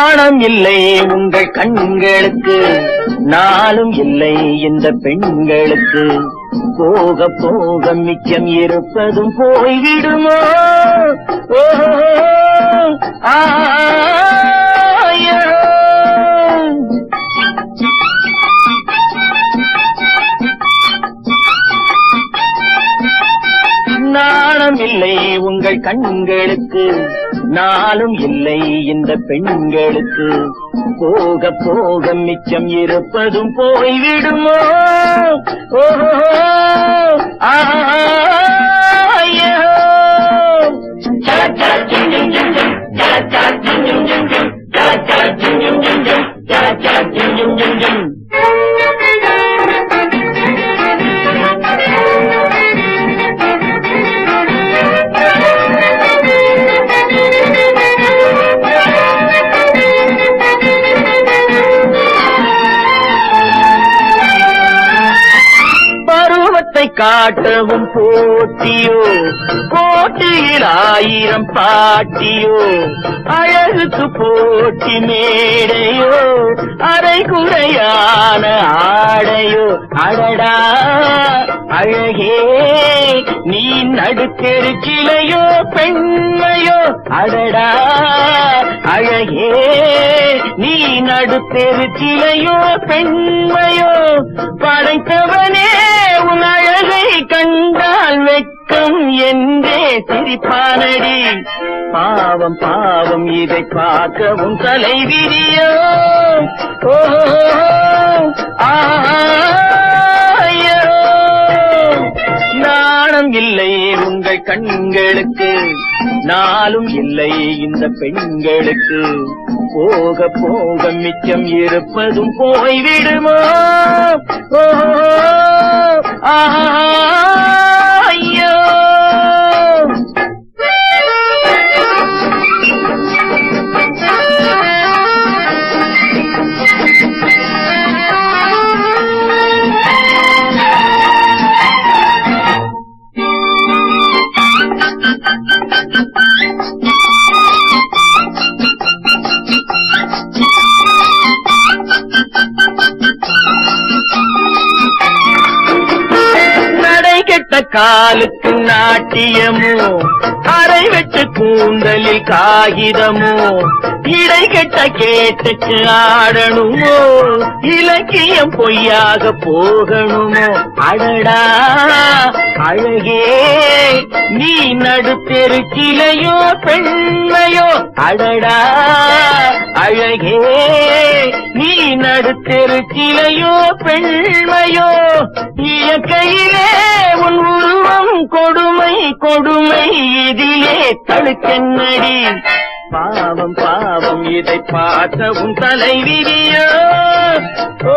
நாணம் இல்லை உங்கள் கண்களுக்கு நாளும் இல்லை இந்த பெண்களுக்கு. போக போக மிச்சம் இருப்பதும் போய்விடுமோ? ஓ நாணம் இல்லை உங்கள் கண்களுக்கு நாளும் இல்லை இந்த பெண்களுக்கு போக போக மிச்சம் இருப்பதும் போய்விடுமோ ஓஹோ ஆயோ சல சல ஜிம் பருவத்தை காட்டவும் போட்டியோ போட்டியில் ஆயிரம் பாட்டியோ? அழகுக்கு போட்டி மேடையோ? அரை குறையான ஆடையோ? அடடா அழகே நீ நடுத்தெரு கிளையோ பெண்மையோ அடடா அழகே நீ நடுத்தெரு கிளையோ பெண்மையோ படைத்தவனே உன் அழகை கண்டால் வெட்கம் என்றே சிரிப்பானடி. பாவம் பாவம் இதை பார்க்கவும் தலை விரியோ. ஆயோ. நாணம் இல்லை உங்கள் கண்களுக்கு நாளும் இல்லை இந்த பெண்களுக்கு. போக போக மிச்சம் இருப்பதும் போய்விடுமோ? ஓ ஆயோ காலுக்கு நாட்டியமோ? அரை வெட்டு கூந்தலில் காகிதமோ? இடை கெட்ட கேட்டுக்கு ஆடணுமோ? இலக்கியம் பொய்யாக போகணுமோ? அடடா அழகே நீ நடுத்தெரு கிளையோ பெண்மையோ அடடா அழகே நீ நடுத்தெரு கிளையோ பெண்மையோ இயற்கையிலே கொடுமை கொடுமை இதிலே தடுக்கென்னடி பாவம் பாவம் இதை பார்த்த உன் தலைவிரியோ ஓ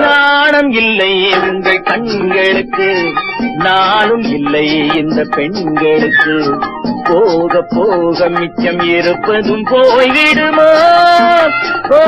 நாணம் இல்லை உங்கள் கண்களுக்கு நாளும் இல்லை இந்த பெண்களுக்கு. போக போக மிச்சம் இருப்பதும் போய்விடுமோ? ஓ